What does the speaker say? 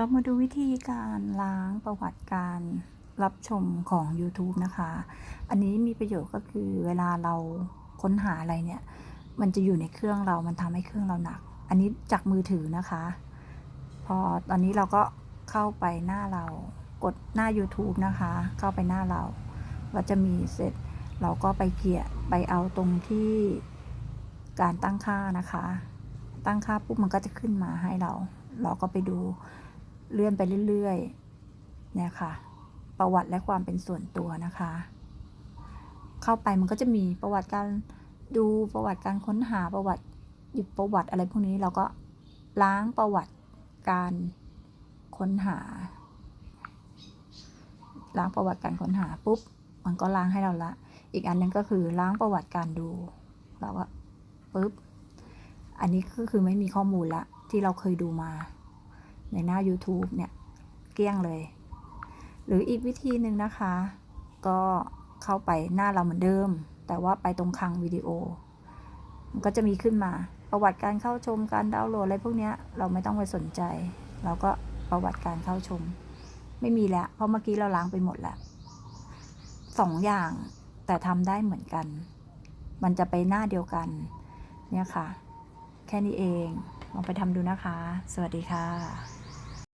เรามาดูวิธีการล้างประวัติการรับชมของ YouTube นะคะ อันนี้มีประโยชน์ก็คือเวลาเราค้นหาอะไรเนี่ย มันจะอยู่ในเครื่องเรา มันทำให้เครื่องเราหนัก อันนี้จากมือถือนะคะ พอตอนนี้เราก็เข้าไปหน้าเรา กดหน้า YouTube นะคะ เข้าไปหน้าเราก็จะมีเสร็จ เราก็ไปเกียไปเอาตรงที่การตั้งค่านะคะ ตั้งค่าปุ๊บมันก็จะขึ้นมาให้เรา เราก็ไปดู เลื่อนไปเรื่อยๆ เนี่ยค่ะ ประวัติและความเป็นส่วนตัวนะคะ เข้าไปมันก็จะมีประวัติการดูประวัติการค้นหาประวัติหยุดประวัติอะไรพวกนี้เราก็ล้างประวัติการค้นหา ล้างประวัติการค้นหาปุ๊บมันก็ล้างให้เราละ อีกอันหนึงก็คือล้างประวัติการดูเราก็ปุ๊บอันนี้ก็คือไม่มีข้อมูลละที่เราเคยดูมา ในหน้า YouTube เนี่ย เกลี้ยงเลย หรืออีกวิธีหนึ่งนะคะ ก็เข้าไปหน้าเราเหมือนเดิม แต่ว่าไปตรงคลังวิดีโอ มันก็จะมีขึ้นมา ประวัติการเข้าชมการดาวน์โหลดอะไรพวกนี้เราไม่ต้องไปสนใจ เราก็ประวัติการเข้าชม ไม่มีแล้ว เพราะเมื่อกี้เราล้างไปหมดแล้วสองอย่างแต่ทำได้เหมือนกัน มันจะไปหน้าเดียวกัน เนี่ยค่ะ แค่นี้เอง ลองไปทำดูนะคะ สวัสดีค่ะ